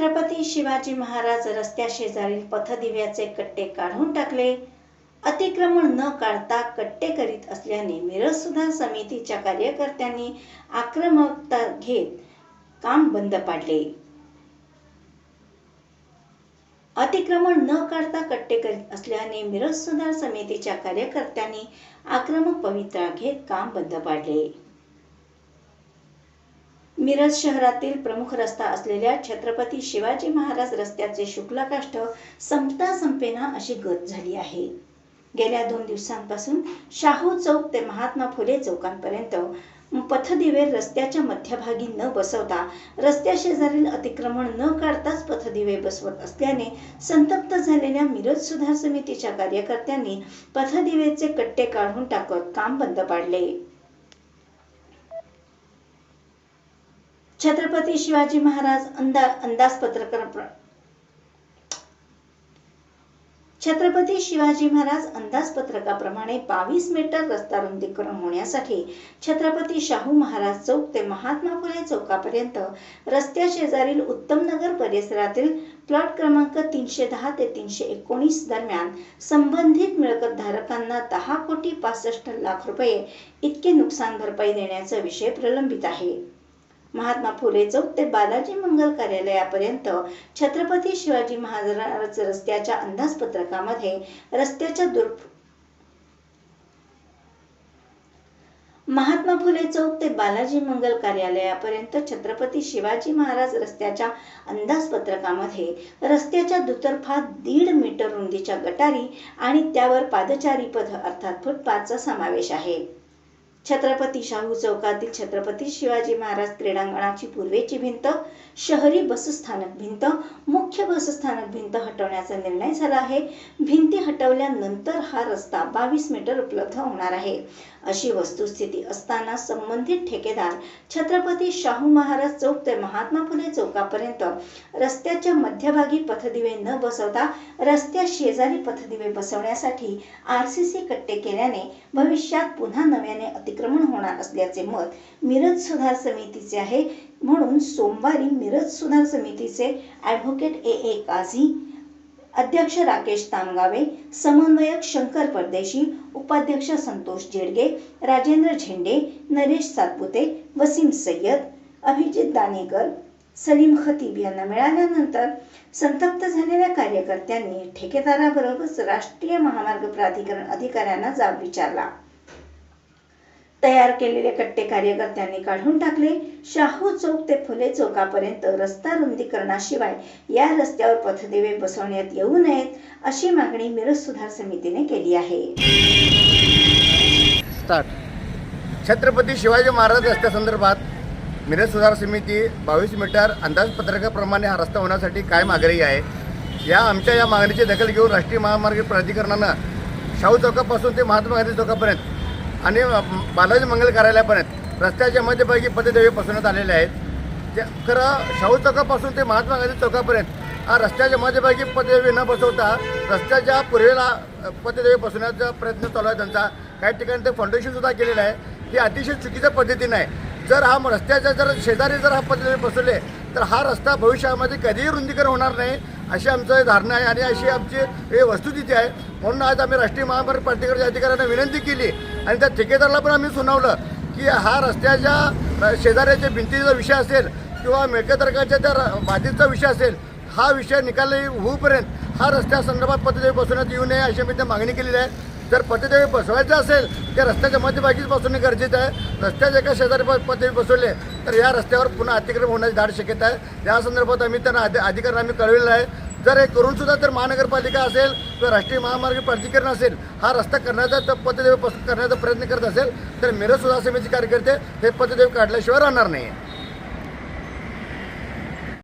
छत्रपती शिवाजी महाराज रस्त्याशेजारील पथदिव्याचे कट्टे काढून टाकले. अतिक्रमण न काढता कट्टे करीत असल्याने मिरज सुधार समितीच्या कार्यकर्त्यांनी आक्रमकता घेत काम बंद पाडले. अतिक्रमण न काढता कट्टे करीत असल्याने मिरज सुधार समितीच्या कार्यकर्त्यांनी आक्रमक पवित्रा घेत काम बंद पाडले. मिरज शहरातील प्रमुख रस्ता असलेल्या छत्रपती शिवाजी महाराज रस्त्याचे शुक्लाकाष्ठ संपता संपेना अशी गत झाली आहे. गेल्या दोन दिवसांपासून शाहू चौक ते महात्मा फुले चौकांपर्यंत पथदिवे रस्त्याच्या मध्यभागी न बसवता रस्त्याशेजारील अतिक्रमण न काढताच पथदिवे बसवत असल्याने संतप्त झालेल्या मिरज सुधार समितीच्या कार्यकर्त्यांनी पथदिवेचे कट्टे काढून टाकत काम बंद पाडले. छत्रपती शिवाजी महाराज अंदा अंदाजपत्रक छत्रपती शिवाजी महाराज अंदाजपत्रकाप्रमाणे बावीस मीटर रस्ता रुंदीकरण होण्यासाठी छत्रपती शाहू महाराज चौक ते महात्मा फुले चौकापर्यंत रस्त्या शेजारील उत्तम नगर परिसरातील प्लॉट क्रमांक तीनशे दहा ते तीनशे एकोणीस दरम्यान संबंधित मिळकत धारकांना दहा कोटी पासष्ट लाख रुपये इतके नुकसान भरपाई देण्याचा विषय प्रलंबित आहे. महात्मा फुले चौक ते बालाजी मंगल कार्यालयापर्यंत छत्रपती शिवाजी महाराज रस्त्याच्या अंदाजपत्रकामध्ये रस्त्याच्या दुर् महात्मा फुले चौक ते बालाजी मंगल कार्यालयापर्यंत छत्रपती शिवाजी महाराज रस्त्याच्या अंदाजपत्रकामध्ये रस्त्याच्या दुतर्फा दीड मीटर रुंदीच्या गटारी आणि त्यावर पादचारी पथ अर्थात फुटपाथचा समावेश आहे. छत्रपती शाहू चौकातील छत्रपती शिवाजी महाराज क्रीडांगणाची पूर्वेची भिंत शहरी बसस्थानक भिंत मुख्य बसस्थानक भिंत हटवण्याचा निर्णय झाला आहे. भिंती हटवल्यानंतर हा रस्ता बावीस मीटर उपलब्ध होणार आहे. अशी वस्तुस्थिती असताना संबंधित ठेकेदार छत्रपती शाहू महाराज चौक ते महात्मा फुले चौकापर्यंत रस्त्याच्या मध्यभागी पथदिवे न बसवता रस्त्या शेजारी पथदिवे बसवण्यासाठी आर सी सी कट्टे केल्याने भविष्यात पुन्हा नव्याने अतिक्रमण होणार असल्याचे मत मिरज सुधार समितीचे आहे. म्हणून सोमवारी मिरज सुधार समितीचे ॲडव्होकेट ए. ए. काझी अध्यक्ष राकेश तामगावे समन्वयक शंकर परदेशी उपाध्यक्ष संतोष जेडगे राजेंद्र झेंडे नरेश सातपुते वसीम सय्यद अभिजित दानेकर सलीम खतीब यांना मिळाल्यानंतर संतप्त झालेल्या कार्यकर्त्यांनी ठेकेदाराबरोबरच राष्ट्रीय महामार्ग प्राधिकरण अधिकाऱ्यांना जाब विचारला. तयार केलेले कट्टे कार्यकर्त्यांनी काढून टाकले. शाहू चौक ते फुले चौकापर्यंत रस्ता रुंदीकरणाशिवाय या रस्त्यावर पथदिवे बसवण्यात येऊ नयेत अशी मागणी मिरज सुधार समितीने केली आहे. छत्रपती शिवाजी महाराज रस्त्यासंदर्भात मिरज सुधार समिती बावीस मीटर अंदाजपत्रकाप्रमाणे हा रस्ता होण्यासाठी काय मागणी आहे? या आमच्या या मागणीची दखल घेऊन राष्ट्रीय महामार्ग प्राधिकरणानं शाहू चौकापासून ते महात्मा गांधी चौकापर्यंत आणि बालाजी मंगल कार्यालयापर्यंत रस्त्याच्या मध्यभागी पददेवे बसवण्यात आलेले आहेत. ते खरं शाहू चौकापासून ते महात्मा गांधी चौकापर्यंत हा रस्त्याच्या मध्यभागी पथदेवे न बसवता रस्त्याच्या पूर्वेला पथदेवे बसवण्याचा प्रयत्न चालू आहे त्यांचा. काही ठिकाणी ते फाउंडेशनसुद्धा केलेलं आहे. ही अतिशय चुकीच्या पद्धतीनं आहे. जर हा रस्त्याच्या जर शेजारी जर हा पथदेवे बसवले तर हा रस्ता भविष्यामध्ये कधीही रुंदीकरण होणार नाही अशी आमचं धारणा आहे. आणि अशी आमची हे वस्तुस्थिती आहे. म्हणून आज आम्ही राष्ट्रीय महामार्ग प्राधिकरणाच्या अधिकाऱ्यांना विनंती केली आणि त्या ठेकेदाराला पण आम्ही सुनावलं की हा रस्त्याच्या शेजाऱ्याच्या भिंतीचा विषय असेल किंवा मिळकतधारकाच्या त्या र- बाधितचा विषय असेल हा विषय निकाली होऊपर्यंत हा रस्त्यासंदर्भात पथदेवी बसवण्यात येऊ नये अशी मी त्या मागणी केलेली आहे. जर पथदेवी बसवायचं असेल तर रस्त्याच्या मध्यभागीच बसवणे गरजेचं आहे. रस्त्याच्या एका शेजारी प- पथदेवी बसवले तर या रस्त्यावर पुन्हा अतिक्रमण होण्याची दाट शक्यता आहे. या संदर्भात आम्ही त्यांना अधि अधिकाऱ्यांना आम्ही कळविलेलं आहे. जर हे करून सुद्धा जर महानगरपालिका असेल किंवा राष्ट्रीय महामार्ग प्राधिकरण असेल हा रस्ता करण्याचा तर करण्याचा प्रयत्न करत असेल तर मिरज सुधार समिती कार्यकर्ते हे पथदेवी काढल्याशिवाय राहणार नाही